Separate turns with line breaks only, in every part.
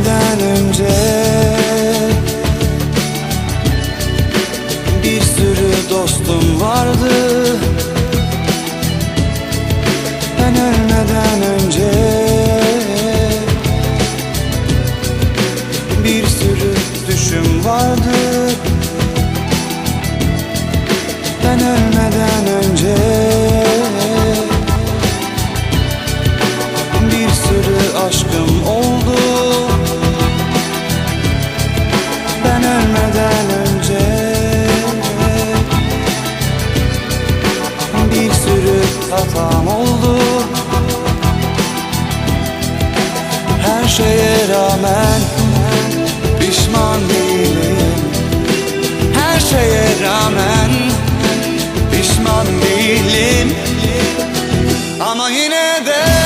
gitmeden önce Bir sürü dostum vardı. Ben ölmeden önce Bir sürü düşüm vardı. Ben ölmeden önce Bir sürü aşkım oldu. Hatam oldu. Her şeye rağmen pişman değilim. Her şeye rağmen pişman değilim. Ama yine de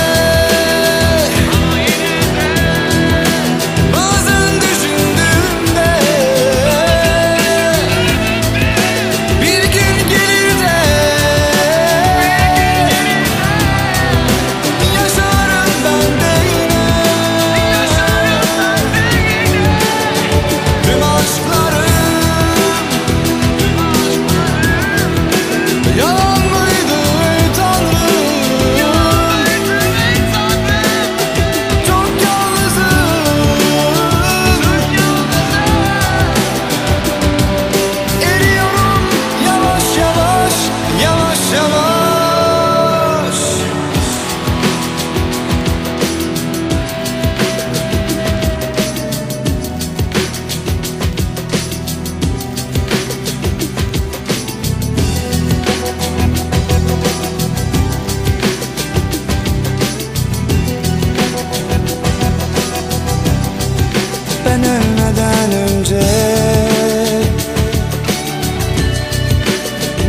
Ben ölmeden önce.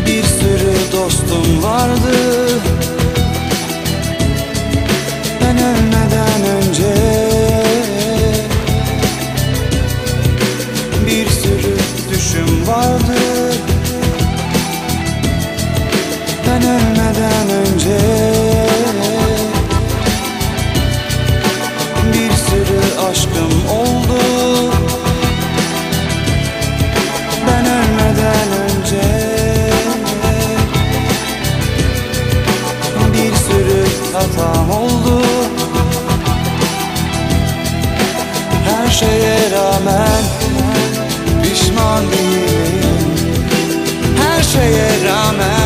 Bir sürü dostum vardı. Ben ölmeden önce. Bir sürü düşüm vardı Her şeye rağmen pişman değilim. Her şeye rağmen